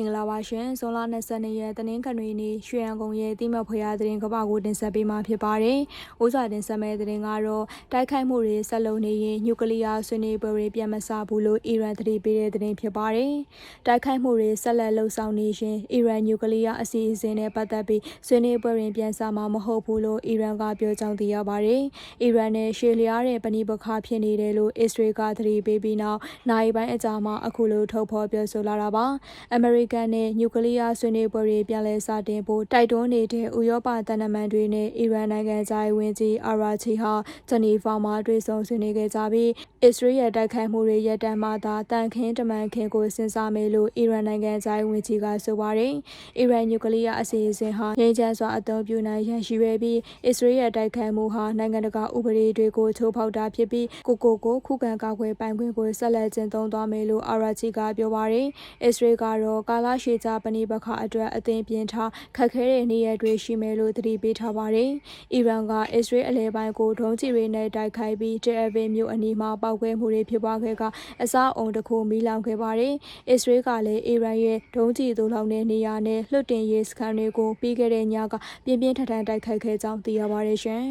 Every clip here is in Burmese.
င်္ဂလာပါရှင်ဇွန်လ22ရက်တနင်္ဂနွေနေ့ရွှေရန်ကုန်ရဲ့တိမတ်ဖွေရသတင်းကပ္ပကိုတင်ဆက်ပေးမှာဖြစ်ပါတယ်။ဥစွာတင်ဆက်မဲ့သတင်းကတော့တိုက်ခိုက်မှုတွေဆက်လုံးနေရင်နျူကလ িয়ার ဆွေးနွေးပွဲတွေပြန်မစဘူးလို့အီရန်သတိပေးတဲ့သတင်းဖြစ်ပါတယ်။တိုက်ခိုက်မှုတွေဆက်လက်လှုပ်ဆောင်နေရင်အီရန်နျူကလ িয়ার အစီအစဉ်နဲ့ပတ်သက်ပြီးဆွေးနွေးပွဲတွေပြန်စမှာမဟုတ်ဘူးလို့အီရန်ကပြောကြောင်းသိရပါတယ်။အီရန်နဲ့ရှေလျားတဲ့ပဏိပခဖြစ်နေတယ်လို့အစ္စရေးကသတိပေးပြီးနောက်နိုင်ပိုင်းအကြာမှာအခုလိုထုတ်ဖော်ပြောဆိုလာတာပါ။အမေရိ ကန်နဲ့နျူကလ িয়ার ဆွေးနွေးပွဲတွေပြန်လည်စတင်ဖို့တိုက်တွန်းနေတဲ့ဥရောပတန်တမန်တွေနဲ့အီရန်နိုင်ငံသားဝင်ကြီးအာရာချီဟာဂျနီဗာမှာတွေ့ဆုံဆွေးနွေးခဲ့ကြပြီးအစ္စရေးရဲ့တိုက်ခိုက်မှုတွေရပ်တန့်မှသာတန်ခင်းတမန်ခင်းကိုစဉ်းစားမယ်လို့အီရန်နိုင်ငံသားဝင်ကြီးကဆိုပါတယ်။အီရန်နျူကလ িয়ার အစီအစဉ်ဟာငြိမ်းချမ်းစွာအသုံးပြုနိုင်ရန်ရှိရွယ်ပြီးအစ္စရေးရဲ့တိုက်ခိုက်မှုဟာနိုင်ငံတကာဥပဒေတွေကိုချိုးဖောက်တာဖြစ်ပြီးကိုကိုကိုခုခံကာကွယ်ပိုင်ခွင့်ကိုဆက်လက်ကျင့်သုံးသွားမယ်လို့အာရာချီကပြောပါတယ်။အစ္စရေးကတော့ ကာလရှည်ကြာပဏိပခအတွက်အသင်ပြင်ထားခက်ခဲတဲ့နေရာတွေရှိမယ်လို့သတိပေးထားပါတယ်။အီရန်ကအစ္စရေးအလဲပိုင်းကိုဒုံးကျည်တွေနဲ့တိုက်ခိုက်ပြီးတဲအဗင်မြို့အနီးမှာပောက်ကွဲမှုတွေဖြစ်ပွားခဲ့ကအစအုံတစ်ခုမီးလောင်ခဲ့ပါတယ်။အစ္စရေးကလည်းအီရန်ရဲ့ဒုံးကျည်သို့လောင်တဲ့နေရာနဲ့လွှတ်တင်ရေးစခန်းတွေကိုပြီးခဲ့တဲ့ညကပြင်းပြင်းထန်ထန်တိုက်ခိုက်ခဲ့ကြောင်းသိရပါတယ်ရှင်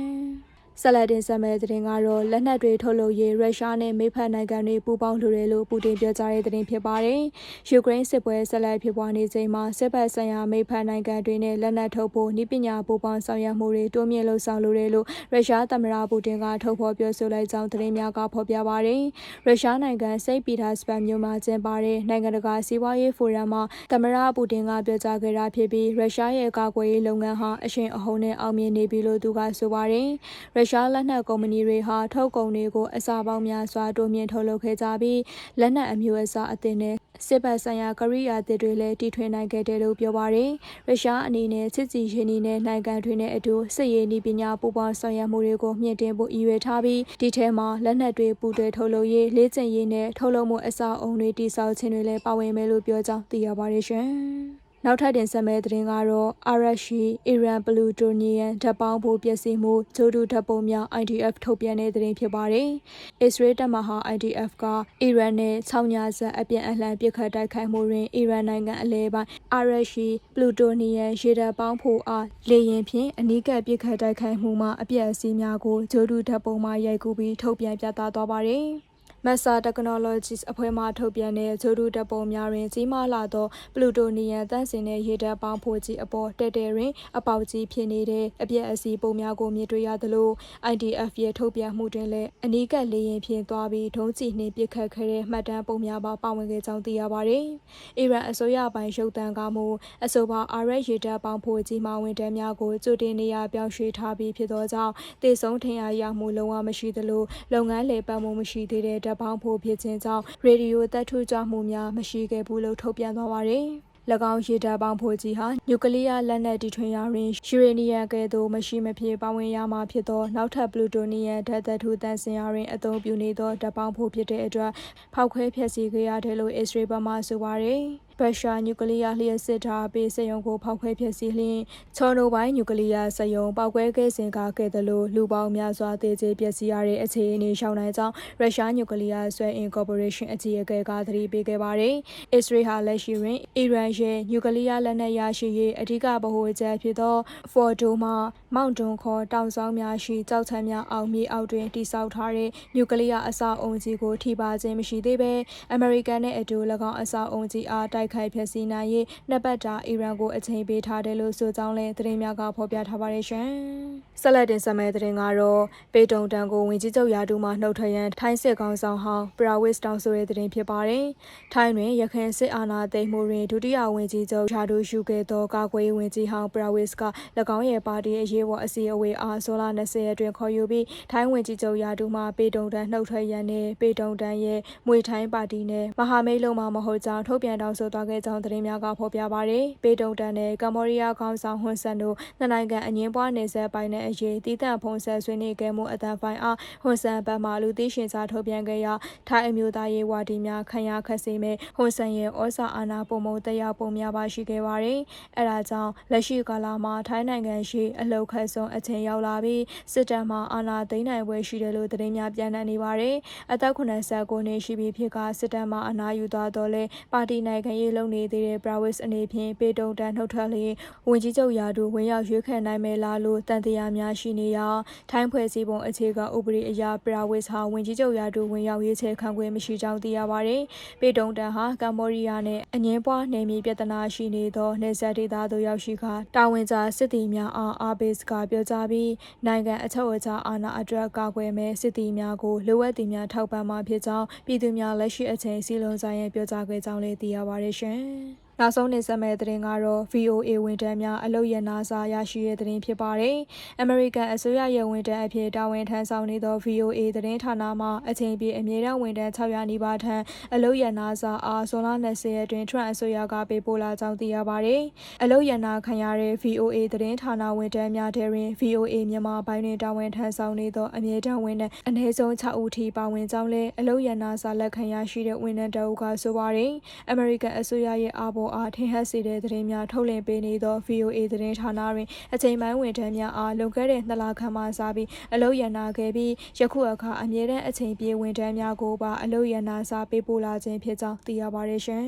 ။ ဆက်လက်တင်ဆက်မဲ့သတင်းကတော့လက်နက်တွေထုတ်လုပ်ရေးရုရှားနဲ့မိဖက်နိုင်ငံတွေပူးပေါင်းလှူတယ်လို့ပူတင်ပြောကြားတဲ့သတင်းဖြစ်ပါတယ်။ယူကရိန်းစစ်ပွဲဆက်လက်ဖြစ်ပွားနေချိန်မှာစစ်ဘက်ဆိုင်ရာမိဖက်နိုင်ငံတွေနဲ့လက်နက်ထုတ်ဖို့ဤပညာပူးပေါင်းဆောင်ရွက်မှုတွေတိုးမြင့်လှုပ်ဆောင်လိုတယ်လို့ရုရှားသမ္မတပူတင်ကထုတ်ဖော်ပြောဆိုလိုက်ကြောင်းသတင်းများကဖော်ပြပါတယ်။ရုရှားနိုင်ငံစိတ်ပီတာစပန်မြို့မှာကျင်းပတဲ့နိုင်ငံတကာစီးပွားရေးဖိုရမ်မှာသမ္မတပူတင်ကပြောကြားခဲ့တာဖြစ်ပြီးရုရှားရဲ့ကာကွယ်ရေးလုပ်ငန်းဟာအရှင်အဟုန်နဲ့အောင်မြင်နေပြီလို့သူကဆိုပါတယ်။ရုရှားလက်နက်ကုမ္ပဏီတွေဟာထုတ်ကုန်တွေကိုအစာပေါင်းများစွာတိုးမြင့်ထုတ်လုပ်ခဲ့ကြပြီးလက်နက်အမျိုးအစားအသစ်နဲ့စစ်ဘက်ဆိုင်ရာကရိယာသစ်တွေလည်းတီထွင်နိုင်ခဲ့တယ်လို့ပြောပါရယ်ရုရှားအနေနဲ့စစ်စီရင်နေနဲ့နိုင်ငံတွေနဲ့အတူစစ်ရေးနည်းပညာပူးပေါင်းဆောင်ရွက်မှုတွေကိုမြင့်တင်ဖို့ရည်ရွယ်ထားပြီးဒီထဲမှာလက်နက်တွေပူးတွဲထုတ်လုပ်ရေးလေ့ကျင့်ရေးနဲ့ထုတ်လုပ်မှုအစာအုံတွေတိစောက်ခြင်းတွေလည်းပါဝင်မယ်လို့ပြောကြောင်းသိရပါတယ်ရှင် နောက်ထပ်တင်ဆက်မဲ့သတင်းကတော့အာရရှိအီရန်ပလူတိုနီယန်ဓာတ်ပေါင်းဖို့ပျက်စီးမှုဂျိုဒူဓာတ်ပုံများ IDF ထုတ်ပြန်တဲ့သတင်းဖြစ်ပါတယ်။အစ္စရေးတပ်မဟာ IDF ကအီရန်နဲ့၆ညဆက်အပြန်အလှန်ပစ်ခတ်တိုက်ခိုက်မှုတွင်အီရန်နိုင်ငံအလဲပိုင်းအာရရှိပလူတိုနီယန်ရေဓာတ်ပေါင်းဖို့အားလေရင်ဖြင့်အနီးကပ်ပစ်ခတ်တိုက်ခိုက်မှုမှာအပျက်အစီးများကိုဂျိုဒူဓာတ်ပုံမှာရိုက်ကူးပြီးထုတ်ပြန်ပြသသွားပါတယ်။ Massa Technologies အဖွဲ့မှထုတ်ပြန်တဲ့ဂျိုဒူတပ်ပုံများတွင်ကြီးမားလာသောပလူတိုနီယန်တန့်စင်တဲ့ရေဓာတ်ပေါင်းဖို့ကြီးအပေါ်တဲတဲတွင်အပေါက်ကြီးဖြစ်နေတဲ့အပြက်အစီပုံများကိုမြင်တွေ့ရသလို IDF ရဲ့ထုတ်ပြန်မှုတွင်လည်းအနီးကပ်လေရင်ဖြင့်သွားပြီးဒုံးကျည်နှင့်ပစ်ခတ်ခဲ့တဲ့မှတ်တမ်းပုံများပါပါဝင်ခဲ့ကြောင်းသိရပါတယ်။အီရန်အစိုးရပိုင်းရုပ်သံကမှုအဆိုပါအာရက်ရေဓာတ်ပေါင်းဖို့ကြီးမှဝင်တဲများကိုကြိုတင်နေရပြောင်းရွှေ့ထားပြီးဖြစ်သောကြောင့်တည်ဆုံးထင်ရရမှုလုံးဝမရှိသလိုလုပ်ငန်းလေပတ်မှုမရှိသေးတဲ့ဓာတ်ပေါင်းဖို့ဖြစ်ခြင်းကြောင့်ရေဒီယိုတပ်ထုကြမှုများမရှိခဲ့ဘူးလို့ထုတ်ပြန်သွားပါတယ်။၎င်းရေတပ်ပေါင်းဖို့ကြီးဟာနျူကလ িয়ার လက်နက်တီထွင်ရာတွင်ယူရေနီယံကဲ့သို့မရှိမဖြစ်ပါဝင်ရမှာဖြစ်သောနောက်ထပ်ပလူတိုနီယံဓာတ်သတ္ထုတန်ဆင်ရာတွင်အသုံးပြုနေသောဓာတ်ပေါင်းဖို့ဖြစ်တဲ့အတွက်ဖောက်ခွဲဖျက်ဆီးခဲ့ရတယ်လို့အစ္စရေးဘက်မှဆိုပါတယ်။ ရုရှားနျူကလ িয়ার လျှက်စစ်ထားပေးစက်ရုံကိုဖောက်ခွဲဖျက်ဆီးလျင်ချော်နိုပိုင်းနျူကလ িয়ার စက်ရုံပောက်ကွဲခဲ့စဉ်ကခဲ့သလိုလူပေါင်းများစွာသေကျေပျက်စီးရတဲ့အခြေအနေရှောင်နိုင်ကြောင်းရုရှားနျူကလ িয়ার ဆွဲအင်ကော်ပိုရေးရှင်းအကြီးအကဲကသတိပေးခဲ့ပါတယ်။အစ္စရေးဟာလက်ရှိတွင်အီရန်ရဲ့နျူကလ িয়ার လက်နက်ရရှိရေးအဓိကဗဟိုချက်ဖြစ်သောဖော်ဒိုမှာမောင်တွန်ခေါ်တောင်ဆောင်များရှိကြောက်ချမ်းများအောင်မြေအောက်တွင်တိစောက်ထားတဲ့နျူကလ িয়ার အဆောက်အုံကြီးကိုထိပါခြင်းမရှိသေးဘဲအမေရိကန်နဲ့အတူ၎င်းအဆောက်အုံကြီးအားတိုက် ခိုက်ဖျက်ဆီးနိုင်ရေးနှစ်ပတ်တာအီရန်ကိုအချိန်ပေးထားတယ်လို့ဆိုကြောင်းလည်းသတင်းများကဖော်ပြထားပါတယ်ရှင်။ဆက်လက်တင်ဆက်မယ့်သတင်းကတော့ပေတုံတန်ကိုဝင်ကြီးချုပ်ရာထူးမှနှုတ်ထွက်ရန်ထိုင်းစစ်ကောင်ဆောင်ဟောင်းပရာဝစ်တောင်းဆိုတဲ့သတင်းဖြစ်ပါတယ်။ထိုင်းတွင်ရခိုင်စစ်အာဏာသိမ်းမှုတွင်ဒုတိယဝင်ကြီးချုပ်ရာထူးယူခဲ့သောကာကွယ်ရေးဝန်ကြီးဟောင်းပရာဝစ်က၎င်းရဲ့ပါတီအရေးပေါ်အစည်းအဝေးအားဇွန်လ20ရက်တွင်ခေါ်ယူပြီးထိုင်းဝင်ကြီးချုပ်ရာထူးမှပေတုံတန်နှုတ်ထွက်ရန်နှင့်ပေတုံတန်ရဲ့မွေထိုင်းပါတီနဲ့မဟာမိတ်လုံးမှမဟုတ်ကြောင်းထုတ်ပြန်တောင်းဆိုသွားခဲ့ကြောင်းသတင်းများကဖော်ပြပါရယ်ပေတုံတန်နဲ့ကမ္ဘောဒီးယားခေါင်းဆောင်ဟွန်ဆန်တို့နှစ်နိုင်ငံအငင်းပွားနေဆက်ပိုင်းတဲ့အရေးတည်တံ့ဖုံးဆက်ဆွေးနွေးခဲ့မှုအတန်ဖိုင်အားဟွန်ဆန်ဘက်မှလူသိရှင်စာထုတ်ပြန်ခဲ့ရာထိုင်းအမျိုးသားရေးဝါဒီများခံရခက်စေမဲ့ဟွန်ဆန်ရဲ့ဩဇာအာဏာပုံမုံတရားပုံများပါရှိခဲ့ပါတယ်။အဲဒါကြောင့်လက်ရှိကာလမှာထိုင်းနိုင်ငံရှိအလှုပ်ခတ်ဆုံးအချိန်ရောက်လာပြီးစစ်တပ်မှအာဏာသိမ်းနိုင်ပွဲရှိတယ်လို့သတင်းများပြန်နှံ့နေပါတယ်။အသက်89နှစ်ရှိပြီဖြစ်ကစစ်တပ်မှအာဏာယူသွားတော့လဲပါတီနိုင်ငံရေးလုပ်နေသေးတဲ့ Prawis အနေဖြင့်ပေတုံတန်နှုတ်ထွက်လျင်ဝင်ကြီးချုပ်ရာထူးဝင်ရောက်ရွေးခံနိုင်မယ်လားလို့တန်တရားများရှိနေရာထိုင်းဖွဲ့စည်းပုံအခြေခံဥပဒေအရ Prawis ဟာဝင်ကြီးချုပ်ရာထူးဝင်ရောက်ရွေးချယ်ခံခွင့်မရှိကြောင်းသိရပါတယ်။ပေတုံတန်ဟာကမ္ဘောဒီးယားနဲ့အငင်းပွားနယ်မြေပြဿနာရှိနေသောနေဆက်ဒေသသို့ရောက်ရှိခါတာဝန်ကျစစ်တီများအားအာဘေ့စ်ကပြောကြားပြီးနိုင်ငံအချုပ်အခြာအာဏာအတွက်ကာကွယ်မဲ့စစ်တီများကိုလိုအပ်သည်များထောက်ပံ့မှာဖြစ်ကြောင်းပြည်သူများလက်ရှိအချိန်စီလုံးဆိုင်ရန်ပြောကြားခဲ့ကြောင်းလည်းသိရပါတယ်ရှင်။ နောက်ဆုံးနေဆက်မဲ့သတင်းကတော့ VOA ဝန်ထမ်းများအလုပ်ရနာစာရရှိတဲ့သတင်းဖြစ်ပါတယ်။ American အစိုးရရဲ့ဝန်ထမ်းအဖြစ်တာဝန်ထမ်းဆောင်နေသော VOA သတင်းဌာနမှအချိန်ပြည့်အမြဲတမ်းဝန်ထမ်း600နီးပါးထံအလုပ်ရနာစာအားဇွန်လ20ရက်တွင် Trump အစိုးရကပေးပို့လာကြောင်းသိရပါတယ်။အလုပ်ရနာခံရတဲ့ VOA သတင်းဌာနဝန်ထမ်းများထဲတွင် VOA မြန်မာပိုင်းတွင်တာဝန်ထမ်းဆောင်နေသောအမြဲတမ်းဝန်ထမ်းအနည်းဆုံး6ဦးထိပါဝင်ကြောင်းလည်းအလုပ်ရနာစာလက်ခံရရှိတဲ့ဝန်ထမ်းတအုပ်ကဆိုပါတယ်။ American အစိုးရရဲ့အာဘော်အားထင်ဟပ်စေတဲ့သတင်းများထုတ်လွှင့်ပေးနေသော VOA သတင်းဌာနတွင်အချိန်ပိုင်းဝန်ထမ်းများအားလွန်ခဲ့တဲ့နှစ်လခန့်မှစပြီးအလုပ်ရနာခဲ့ပြီးယခုအခါအမြဲတမ်းအချိန်ပြည့်ဝန်ထမ်းများကိုပါအလုပ်ရနာစာပေးပို့လာခြင်းဖြစ်ကြောင်းသိရပါတယ်ရှင်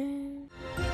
။